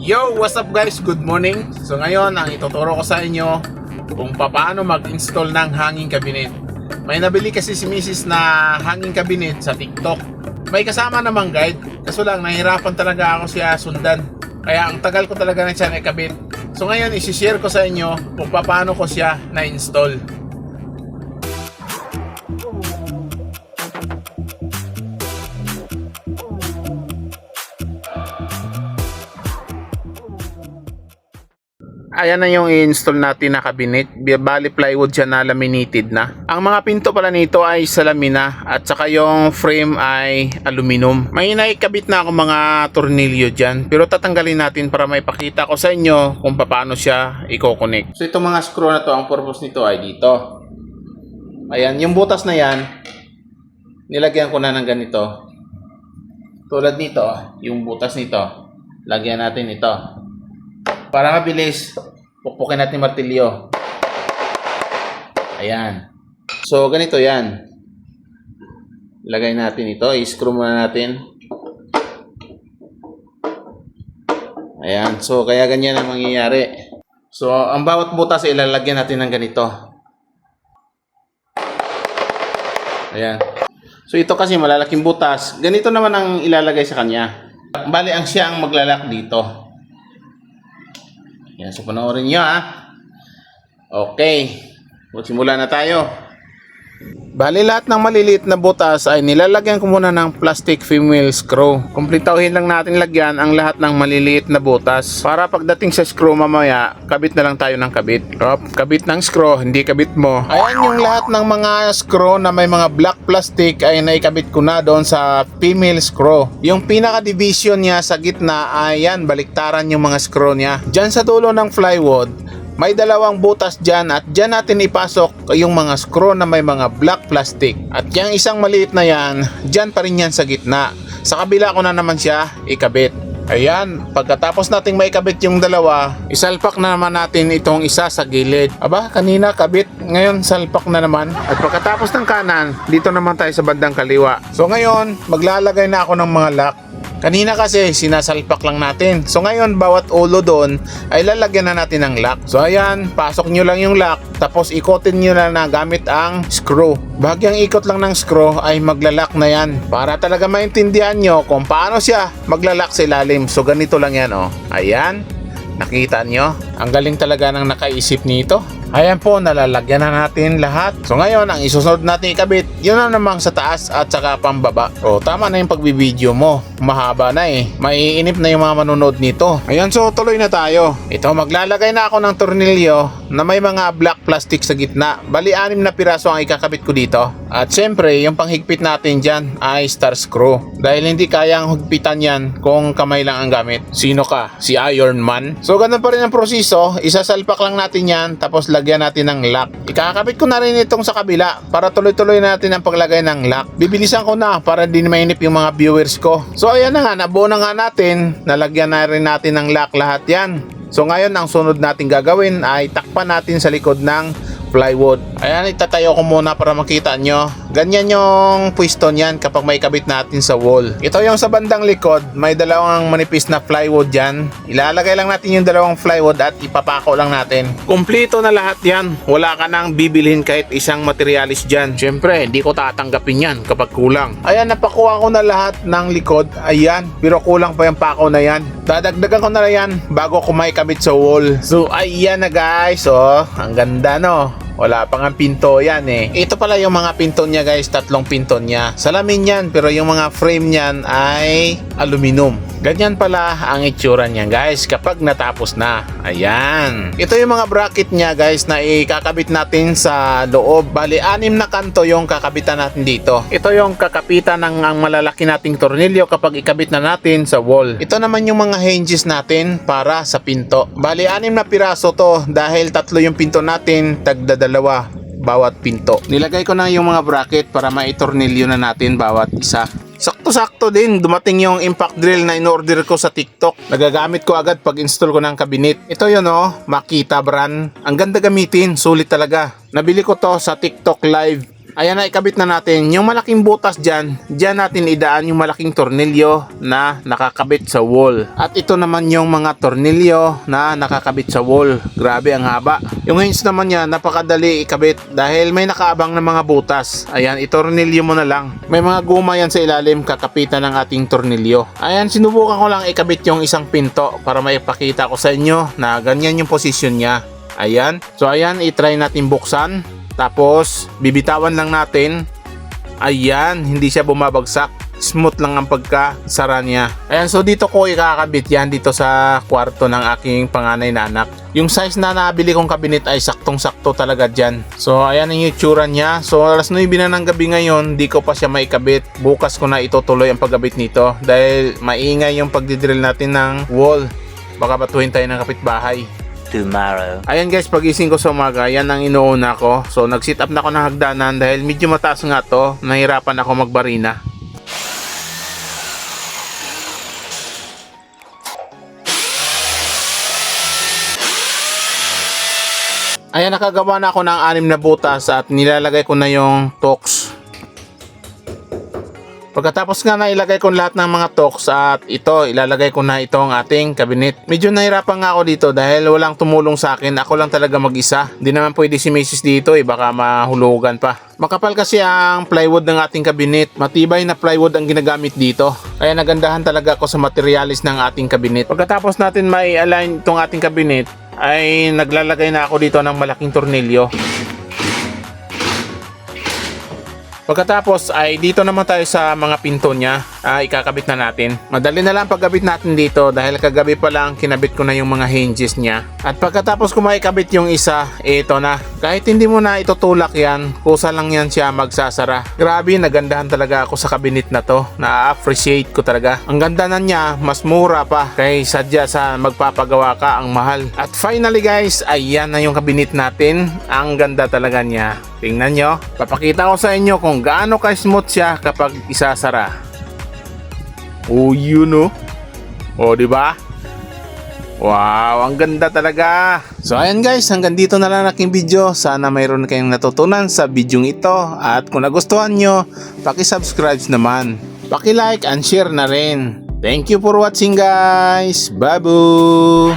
Yo, what's up guys? Good morning. So ngayon, ang ituturo ko sa inyo kung paano mag-install ng hanging cabinet. May nabili kasi si Mrs. na hanging cabinet sa TikTok. May kasama namang guide, kaso lang nahirapan talaga ako siya sundan. Kaya ang tagal ko talaga na siya nakabit. So ngayon, isi-share ko sa inyo kung paano ko siya na-install. Ayan na yung i-install natin na cabinet. Bali plywood siya na laminated na. Ang mga pinto pala nito ay salamin na at saka yung frame ay aluminum. May naikabit na ako mga tornilyo dyan pero tatanggalin natin para may pakita ko sa inyo kung paano siya i-connect. So itong mga screw na to, ang purpose nito ay dito. Ayan, yung butas na yan, nilagyan ko na ng ganito. Tulad nito, yung butas nito, lagyan natin ito. Para mabilis, pukpukin natin martilyo. Ayan. So, ganito yan. Ilagay natin ito. I-screw muna natin. Ayan. So, kaya ganyan ang mangyayari. So, ang bawat butas ilalagyan natin ng ganito. Ayan. So, ito kasi malalaking butas. Ganito naman ang ilalagay sa kanya. Bali, ang siya ang maglalak dito. Yan, so panoorin nyo ha. Okay. Magsimula na tayo. Bali lahat ng maliliit na butas ay nilalagyan ko muna ng plastic female screw. Kumplituhin lang natin lagyan ang lahat ng maliliit na butas para pagdating sa screw mamaya, kabit na lang tayo ng kabit. Op, kabit ng screw, hindi kabit mo. Ayan yung lahat ng mga screw na may mga black plastic ay naikabit ko na doon sa female screw. Yung pinaka division niya sa gitna ay yan, baliktaran yung mga screw niya. Diyan sa dulo ng plywood, may dalawang butas dyan at dyan natin ipasok yung mga screw na may mga black plastic. At yung isang maliit na yan, dyan pa rin yan sa gitna. Sa kabila ko na naman siya ikabit. Ayan, pagkatapos nating maikabit yung dalawa, isalpak na naman natin itong isa sa gilid. Aba, kanina kabit, ngayon salpak na naman. At pagkatapos ng kanan, dito naman tayo sa bandang kaliwa. So ngayon, maglalagay na ako ng mga lock. Kanina kasi sinasalpak lang natin. So ngayon bawat ulo doon ay lalagyan na natin ng lock. So ayan, pasok nyo lang yung lock tapos ikotin nyo na na gamit ang screw. Bagyang ikot lang ng screw ay maglalak na yan para talaga maintindihan nyo kung paano siya maglalak sa ilalim. So ganito lang yan oh. Ayan, nakita nyo? Ang galing talaga ng nakaisip nito. Ayan po, nalalagyan na natin lahat. So ngayon, ang isusunod natin ikabit, yun na namang sa taas at saka pambaba. O tama na yung pagbibideo mo. Mahaba na eh. Maiinip na yung mga manonood nito. Ayan, so tuloy na tayo. Ito, maglalagay na ako ng tornilyo na may mga black plastic sa gitna. Bali, anim na piraso ang ikakabit ko dito. At syempre, yung panghigpit natin dyan ay star screw. Dahil hindi kayang hugpitan yan kung kamay lang ang gamit. Sino ka? Si Iron Man? So ganun pa rin ang proseso. Isasalpak lang natin yan tapos lagyan natin ng lock. Ikakabit ko na rin itong sa kabila para tuloy-tuloy natin ang paglagay ng lock. Bibilisan ko na para di mainip yung mga viewers ko. So ayan na nga, nabuo na nga natin. Nalagyan na rin natin ng lock lahat yan. So ngayon ang sunod natin gagawin ay takpan natin sa likod ng plywood. Ayan, itatayo ko muna para makita nyo. Ganyan yung pwesto niyan kapag may kabit natin sa wall. Ito yung sa bandang likod, may dalawang manipis na plywood dyan. Ilalagay lang natin yung dalawang plywood at ipapako lang natin. Kumplito na lahat yan. Wala ka nang bibilhin kahit isang materialis dyan. Siyempre, hindi ko tatanggapin yan kapag kulang. Ayan, napakuha ko na lahat ng likod. Ayan, pero kulang pa yung pako na yan. Dadagdagan ko na yan bago ko may kabit sa wall. So, ayan na guys. Oh, ang ganda no. Wala pa nga pinto yan eh. Ito pala yung mga pinto niya guys, tatlong pinto niya. Salamin yan, pero yung mga frame niyan ay aluminum. Ganyan pala ang itsura niyan guys kapag natapos na. Ayan. Ito yung mga bracket niya guys na ikakabit natin sa loob. Bali, anim na kanto yung kakabitan natin dito. Ito yung kakapitan ng ang malalaki nating tornilyo kapag ikabit na natin sa wall. Ito naman yung mga hinges natin para sa pinto. Bali, anim na piraso to dahil tatlo yung pinto natin, tagda dalawa bawat pinto. Nilagay ko na yung mga bracket para maitornilyo na natin bawat isa. Sakto-sakto din, dumating yung impact drill na in-order ko sa TikTok. Nagagamit ko agad pag install ko ng cabinet. Ito yun oh, Makita brand. Ang ganda gamitin, sulit talaga. Nabili ko to sa TikTok live Ayan na ikabit na natin. Yung malaking butas dyan, dyan natin idaan yung malaking tornilyo na nakakabit sa wall. At ito naman yung mga tornilyo na nakakabit sa wall. Grabe ang haba. Yung hinge naman yan, napakadali ikabit dahil may nakaabang na mga butas. Ayan, itornilyo mo na lang. May mga guma yan sa ilalim, kakapitan ng ating tornilyo. Ayan, sinubukan ko lang ikabit yung isang pinto para maipakita ko sa inyo na ganyan yung posisyon niya. Ayan. So ayan, itry natin buksan. Tapos, bibitawan lang natin. Ayan, hindi siya bumabagsak. Smooth lang ang pagkasara niya. Ayan, so dito ko ikakabit yan dito sa kwarto ng aking panganay na anak. Yung size na nabili kong kabinet ay saktong-sakto talaga dyan. So, ayan ang itsura niya. So, alas 9 na ng gabi ngayon, di ko pa siya maikabit. Bukas ko na itutuloy ang pagkabit nito dahil maingay yung pagdidrill natin ng wall. Baka batuhin tayo ng kapitbahay. Tomorrow. Ayan guys, pagising ko sa umaga, yan ang inuuna ko. So nag-sit up na ako ng hagdanan dahil medyo mataas nga to. Nahirapan ako magbarina. Ayan, nakagawa na ako ng anim na butas at nilalagay ko na yung tox. Pagkatapos nga na ilagay ko lahat ng mga tox at ito, ilalagay ko na itong ating cabinet. Medyo nahirapan nga ako dito dahil walang tumulong sa akin. Ako lang talaga mag-isa. Di naman pwede si Mrs. dito eh, baka mahulugan pa. Makapal kasi ang plywood ng ating cabinet. Matibay na plywood ang ginagamit dito. Kaya nagandahan talaga ako sa materialis ng ating cabinet. Pagkatapos natin may align itong ating cabinet, ay naglalagay na ako dito ng malaking tornilyo. Pagkatapos ay dito naman tayo sa mga pinto niya, ah, ikakabit na natin. Madali na lang pagkabit natin dito dahil kagabi pa lang kinabit ko na yung mga hinges niya. At pagkatapos ko maikabit yung isa, ito na. Kahit hindi mo na itutulak yan, kusa lang yan siya magsasara. Grabe, nagandahan talaga ako sa kabinet na to. Na-appreciate ko talaga. Ang ganda na niya, mas mura pa kay sadya sa magpapagawa ka ang mahal. At finally guys, ayan na yung kabinet natin. Ang ganda talaga niya. Tingnan nyo. Papakita ko sa inyo kung gaano ka-smooth siya kapag isasara. Oh, yun oh. Oh, di ba? Wow, ang ganda talaga. So ayan guys, hanggang dito na lang aking video. Sana mayroon kayong natutunan sa video ito. At kung nagustuhan nyo, paki-subscribe naman. Paki-like and share na rin. Thank you for watching guys. Babu!